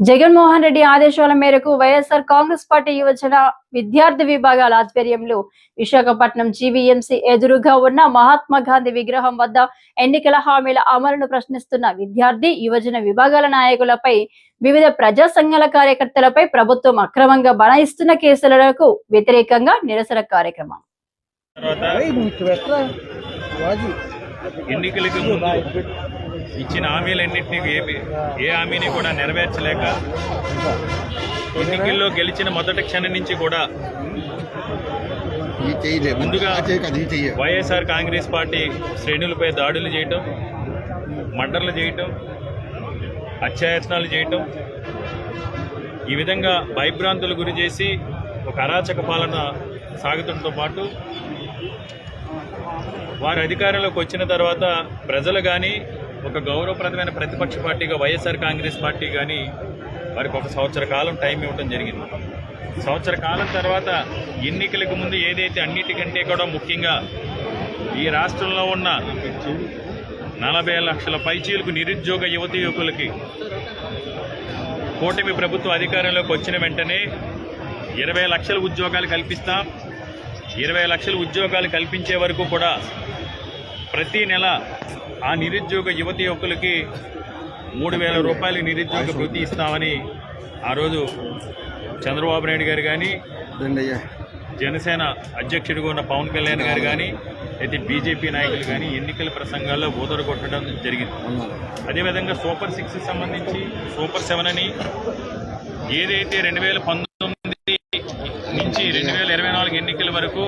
జగన్మోహన్ రెడ్డి ఆదేశాల మేరకు వైఎస్ఆర్ కాంగ్రెస్ పార్టీ యువజన విద్యార్థి విభాగాల ఆధ్వర్యంలో విశాఖపట్నం జీవీఎంసీ ఎదురుగా ఉన్న మహాత్మా గాంధీ విగ్రహం వద్ద ఎన్నికల హామీల అమలును ప్రశ్నిస్తున్న విద్యార్థి యువజన విభాగాల నాయకులపై వివిధ ప్రజా సంఘాల కార్యకర్తలపై ప్రభుత్వం అక్రమంగా బనాయిస్తున్న కేసులకు వ్యతిరేకంగా నిరసన కార్యక్రమం. ఎన్నికలకు ముందు ఇచ్చిన హామీలన్నింటినీ ఏ ఏ హామీని కూడా నెరవేర్చలేక ఎన్నికల్లో గెలిచిన మొదటి క్షణం నుంచి కూడా ముందుగా వైఎస్ఆర్ కాంగ్రెస్ పార్టీ శ్రేణులపై దాడులు చేయటం మర్డర్లు చేయటం హత్యాయత్నాలు చేయటం ఈ విధంగా భయభ్రాంతులు గురి చేసి ఒక అరాచక పాలన సాగుతుండటంతో పాటు వారు అధికారంలోకి వచ్చిన తర్వాత ప్రజలు కానీ ఒక గౌరవప్రదమైన ప్రతిపక్ష పార్టీగా వైఎస్ఆర్ కాంగ్రెస్ పార్టీ కానీ వారికి ఒక సంవత్సర కాలం టైం ఇవ్వడం జరిగింది. సంవత్సర కాలం తర్వాత ఎన్నికలకు ముందు ఏదైతే అన్నిటికంటే కూడా ముఖ్యంగా ఈ రాష్ట్రంలో ఉన్న నలభై లక్షల పైచీలకు నిరుద్యోగ యువతి యువకులకి కూటమి ప్రభుత్వం అధికారంలోకి వచ్చిన వెంటనే ఇరవై లక్షల ఉద్యోగాలు కల్పిస్తాం. ఇరవై లక్షల ఉద్యోగాలు కల్పించే వరకు కూడా ప్రతి నెల ఆ నిరుద్యోగ యువతి యువకులకి మూడు వేల రూపాయలు నిరుద్యోగ వృత్తి ఇస్తామని ఆ రోజు చంద్రబాబు నాయుడు గారు కానీ జనసేన అధ్యక్షుడిగా ఉన్న పవన్ కళ్యాణ్ గారు కానీ అయితే బీజేపీ నాయకులు కానీ ఎన్నికల ప్రసంగాల్లో ఊదర కొట్టడం జరిగింది. అదేవిధంగా సూపర్ సిక్స్ సంబంధించి సూపర్ సెవెన్ అని ఏదైతే రెండు వేల పంతొమ్మిది నుంచి రెండు వేల ఇరవై నాలుగు ఎన్నికల వరకు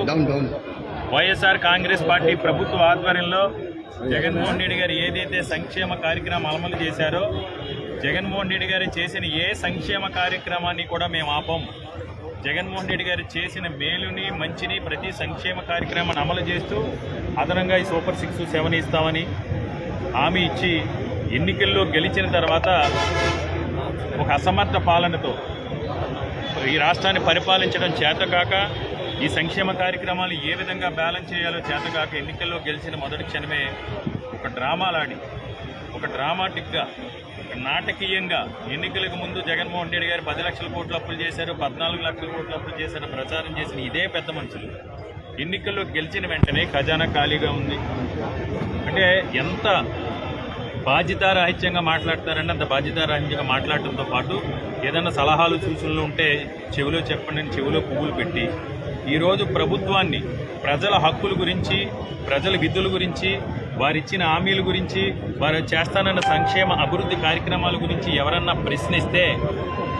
వైఎస్ఆర్ కాంగ్రెస్ పార్టీ ప్రభుత్వ ఆధ్వర్యంలో జగన్మోహన్ రెడ్డి గారు ఏదైతే సంక్షేమ కార్యక్రమం అమలు చేశారో జగన్మోహన్ రెడ్డి గారు చేసిన ఏ సంక్షేమ కార్యక్రమాన్ని కూడా మేము ఆపం. జగన్మోహన్ రెడ్డి గారు చేసిన మేలుని మంచిని ప్రతి సంక్షేమ కార్యక్రమాన్ని అమలు చేస్తూ అదనంగా ఈ సూపర్ సిక్స్ సెవెన్ ఇస్తామని హామీ ఇచ్చి ఎన్నికల్లో గెలిచిన తర్వాత ఒక అసమర్థ పాలనతో ఈ రాష్ట్రాన్ని పరిపాలించడం చేతకాక ఈ సంక్షేమ కార్యక్రమాలు ఏ విధంగా బ్యాలెన్స్ చేయాలో చేతగాక ఎన్నికల్లో గెలిచిన మొదటి క్షణమే ఒక డ్రామాలాడి ఒక డ్రామాటిక్గా ఒక నాటకీయంగా ఎన్నికలకు ముందు జగన్మోహన్ రెడ్డి గారు పది లక్షల కోట్లు అప్పులు చేశారు పద్నాలుగు లక్షల కోట్లు అప్పులు చేశారు ప్రచారం చేసిన ఇదే పెద్ద మనుషులు. ఎన్నికల్లో గెలిచిన వెంటనే ఖజానా ఖాళీగా ఉంది. అంటే ఎంత బాధ్యతారాహిత్యంగా మాట్లాడతారంటే అంత బాధ్యతారాహిత్యంగా మాట్లాడటంతో పాటు ఏదైనా సలహాలు సూచనలు ఉంటే చెవిలో చెప్పండి అని చెవిలో పువ్వులు పెట్టి. ఈరోజు ప్రభుత్వాన్ని ప్రజల హక్కుల గురించి ప్రజల విధుల గురించి వారిచ్చిన హామీల గురించి వారు చేస్తానన్న సంక్షేమ అభివృద్ధి కార్యక్రమాల గురించి ఎవరన్నా ప్రశ్నిస్తే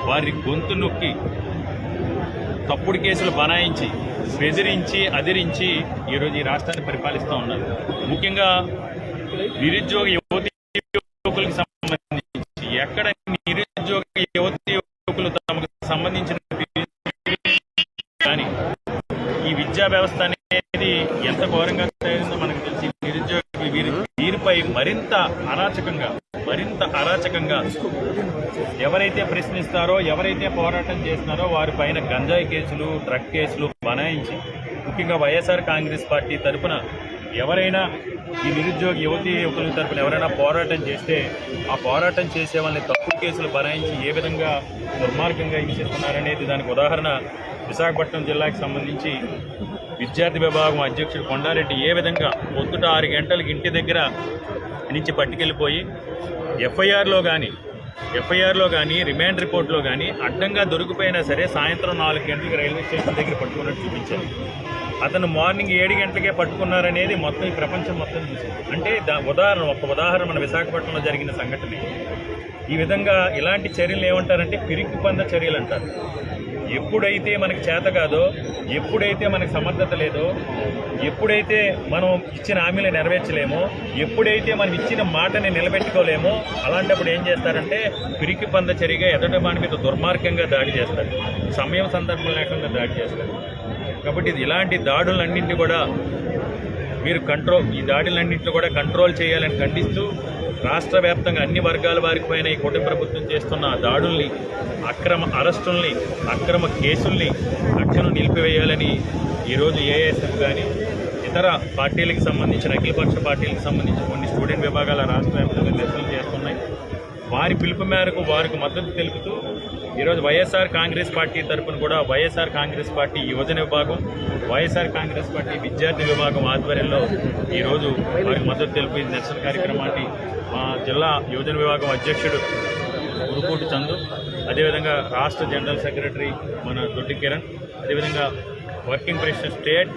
వారి గొంతు నొక్కి తప్పుడు కేసులు బనాయించి బెదిరించి అదిరించి ఈరోజు ఈ రాష్ట్రాన్ని పరిపాలిస్తూ ఉన్నారు. ముఖ్యంగా నిరుద్యోగ యువతి కానీ ఈ విద్యా వ్యవస్థ అనేది ఎంత ఘోరంగా తయారైందో మనకు తెలిసి నిరుద్యోగ వీరి వీరిపై మరింత అరాచకంగా మరింత అరాచకంగా ఎవరైతే ప్రశ్నిస్తారో ఎవరైతే పోరాటం చేస్తున్నారో వారి పైన గంజాయి కేసులు డ్రగ్ కేసులు బనాయించి ముఖ్యంగా వైఎస్ఆర్ కాంగ్రెస్ పార్టీ తరపున ఎవరైనా ఈ నిరుద్యోగ యువతీ యువకుల తరపున ఎవరైనా పోరాటం చేస్తే ఆ పోరాటం చేసే వాళ్ళని తప్పుడు కేసులు బనాయించి ఏ విధంగా దుర్మార్గంగా హింసిస్తున్నారనేది దానికి ఉదాహరణ విశాఖపట్నం జిల్లాకి సంబంధించి విద్యార్థి విభాగం అధ్యక్షుడు కొండారెడ్డి ఏ విధంగా పొద్దుట ఆరు గంటలకు ఇంటి దగ్గర నుంచి పట్టుకెళ్ళిపోయి ఎఫ్ఐఆర్లో కానీ ఎఫ్ఐఆర్లో కానీ రిమాండ్ రిపోర్ట్లో కానీ అడ్డంగా దొరికిపోయినా సరే సాయంత్రం నాలుగు గంటలకు రైల్వే స్టేషన్ దగ్గర పట్టుకున్నట్టు చూపించారు. అతను మార్నింగ్ ఏడు గంటలకే పట్టుకున్నారనేది మొత్తం ఈ ప్రపంచం మొత్తం చూసింది. అంటే దా ఉదాహరణ ఒక ఉదాహరణ మన విశాఖపట్నంలో జరిగిన సంఘటన. ఈ విధంగా ఇలాంటి చర్యలు ఏమంటారంటే పిరికి పంద చర్యలు అంటారు. ఎప్పుడైతే మనకి చేత కాదో ఎప్పుడైతే మనకి సమర్థత లేదో ఎప్పుడైతే మనం ఇచ్చిన హామీలు నెరవేర్చలేమో ఎప్పుడైతే మనం ఇచ్చిన మాటని నిలబెట్టుకోలేమో అలాంటప్పుడు ఏం చేస్తారంటే పిరికి పంద చరిగా ఎదుటి వాని మీద దుర్మార్గంగా దాడి చేస్తారు. సమయం సందర్భం లేకుండా దాడి చేస్తారు. కాబట్టి ఇది ఇలాంటి దాడులన్నింటినీ కూడా మీరు కంట్రోల్ ఈ దాడులన్నింటినీ కూడా కంట్రోల్ చేయాలని ఖండిస్తూ రాష్ట్ర వ్యాప్తంగా అన్ని వర్గాల వారికి పైన ఈ కూటమి ప్రభుత్వం చేస్తున్న దాడుల్ని అక్రమ అరెస్టుల్ని అక్రమ కేసుల్ని తక్షణం నిలిపివేయాలని ఈరోజు ఏఎస్ఎఫ్ కానీ ఇతర పార్టీలకు సంబంధించిన అఖిలపక్ష పార్టీలకు సంబంధించిన కొన్ని స్టూడెంట్ విభాగాల రాష్ట్ర వ్యాప్తంగా నిరసనలు చేస్తున్నాయి. వారి పిలుపు మేరకు వారికి మద్దతు తెలుపుతూ ఈరోజు వైఎస్ఆర్ కాంగ్రెస్ పార్టీ తరపున కూడా వైఎస్ఆర్ కాంగ్రెస్ పార్టీ యువజన విభాగం వైఎస్ఆర్ కాంగ్రెస్ పార్టీ విద్యార్థి విభాగం ఆధ్వర్యంలో ఈరోజు వారికి మద్దతు తెలిపి. నిరసన కార్యక్రమాన్ని మా జిల్లా యువజన విభాగం అధ్యక్షుడు ఉరుకోటి చందు అదేవిధంగా రాష్ట్ర జనరల్ సెక్రటరీ మన దొడ్డి కిరణ్ అదేవిధంగా వర్కింగ్ ప్రెసిడెంట్ స్టేట్